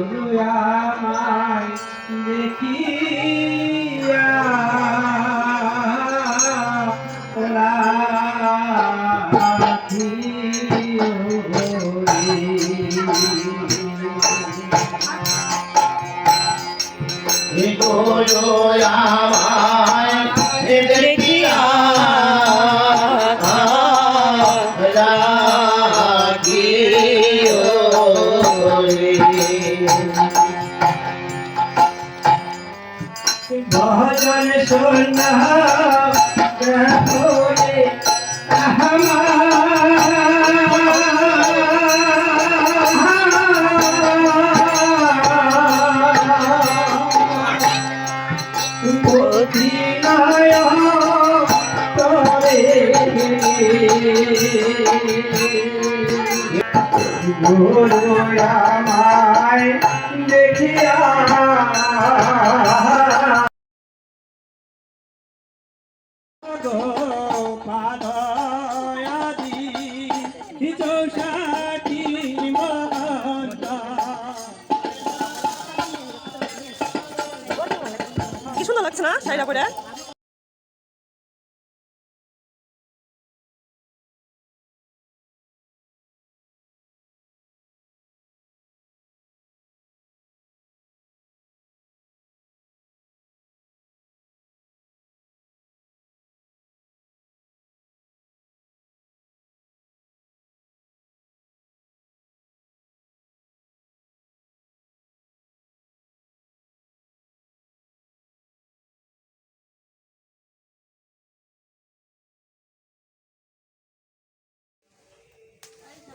গুরু আমায় দেখিয়া রাখিও গুরু ভজন আমায় দেখিয়া কি সুন্দর লাগছে না শাড়িটা পরে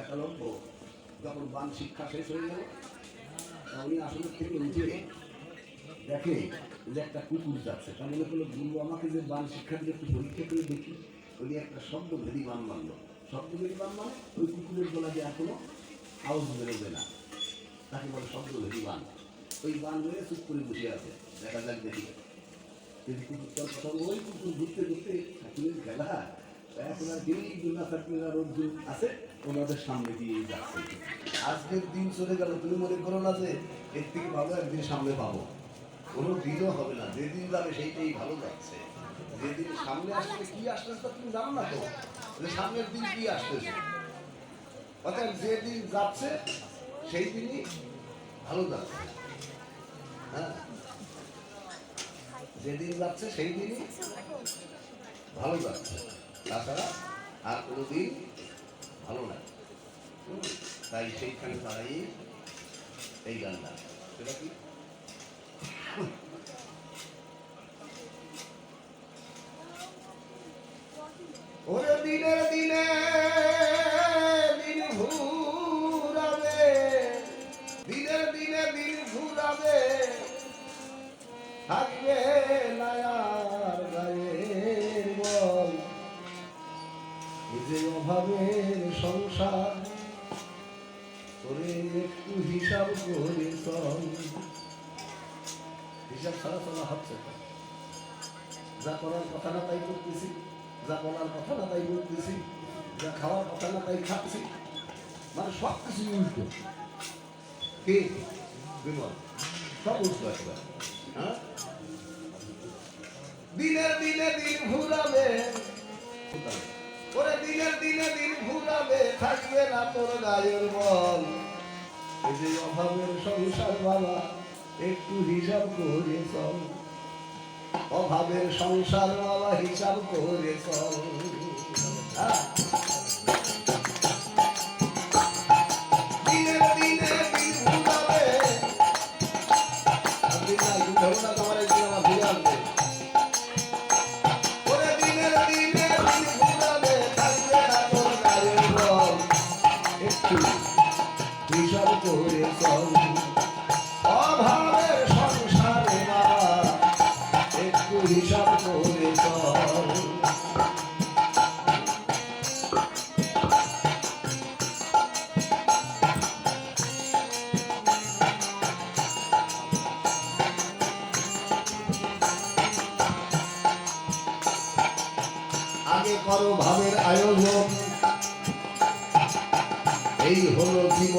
একালব্য যখন বান শিক্ষা শেষ হয়ে গেল উনি আসলে থেকে উঠে দেখে যে একটা কুকুর যাচ্ছে। তা মনে করল গুরু আমাকে যে বান শিক্ষা দিয়ে একটু পরীক্ষা করে দেখি। উনি একটা শব্দ ভেদি বান মানলো শব্দ ভেদি বান মানে ওই কুকুরের গলা দিয়ে এখনও আওয়াজ বেরোবে না। তাকে বলে শব্দ ভেদি বান। ওই বান বেড়ে চুপ করে বসে আছে। দেখা যাক দেখি। যদি কুকুরটার কথা ওই কুকুর ঘুরতে ঘুরতে ঠাকুরের খেলা আজকের দিন চলে গেল, তুমি মনে করো না যে এর থেকে ভালো একদিন সামনে পাবো। কোনো দিনও হবে না, যেদিন যাবে সেইটাই ভালো যেদিন সামনে আসলে কি তুমি জানো না তো? সামনের দিন কি আসতেছে অর্থাৎ যেদিন যাচ্ছে সেই দিনই ভালো যাচ্ছে। হ্যাঁ? যেদিন যাচ্ছে সেই দিনই ভালো যাচ্ছে। তাছাড়া আর কোনো দিন ভালো না। তাই সেইখানে দাঁড়াই এই গানটা। সেটা কি? দিনে দিনে দিন দিনের দিনে দিন ঘুরাবে, থাকবে অভাবের সংসার করে একটু হিসাব করে হিসাব ছাড়া চলা হচ্ছে যা করার কথা না তাই করতেছি, যা বলার কথা না তাই যা খাওয়ার কথা না তাই খাচ্ছি। মানে সব কিছু উল্টো। কে? বিমল। সব উল্টো একবার। হ্যাঁ? দিনে দিন ঘুরাবে ওরে এই যে অভাবের সংসার বাবা একটু হিসাব করে চল। অভাবের সংসার বাবা হিসাব করে চল। হ্যাঁ।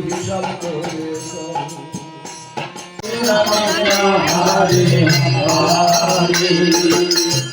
হিসাব করে হরে বেলুন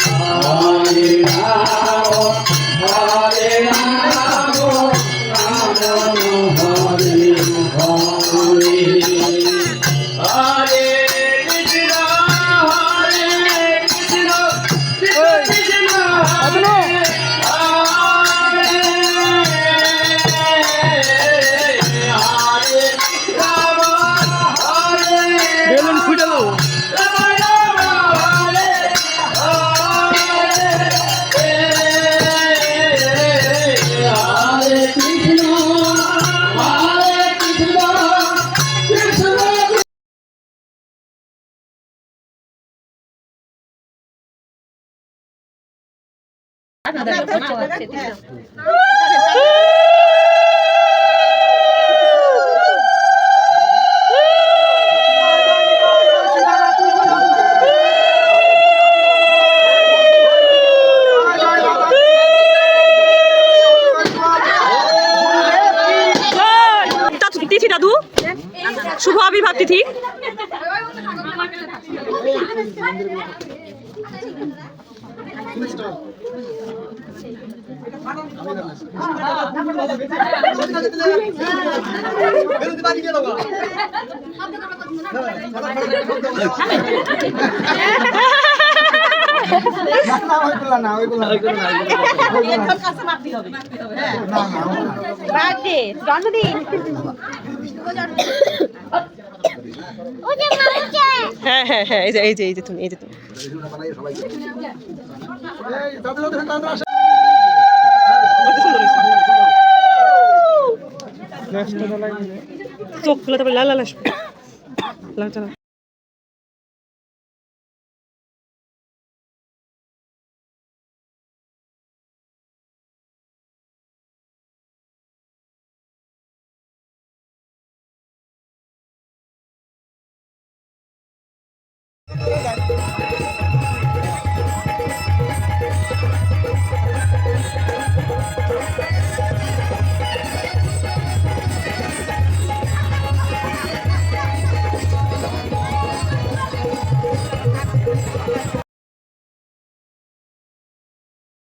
তিথি দাদু শুভ আবির্ভাব তিথি। বার্থডে হ্যাঁ হ্যাঁ হ্যাঁ এই যে এই যে এই যে তুমি এই যে তুমি। চোখ খুলে তারপরে লাল লাল লাগছে না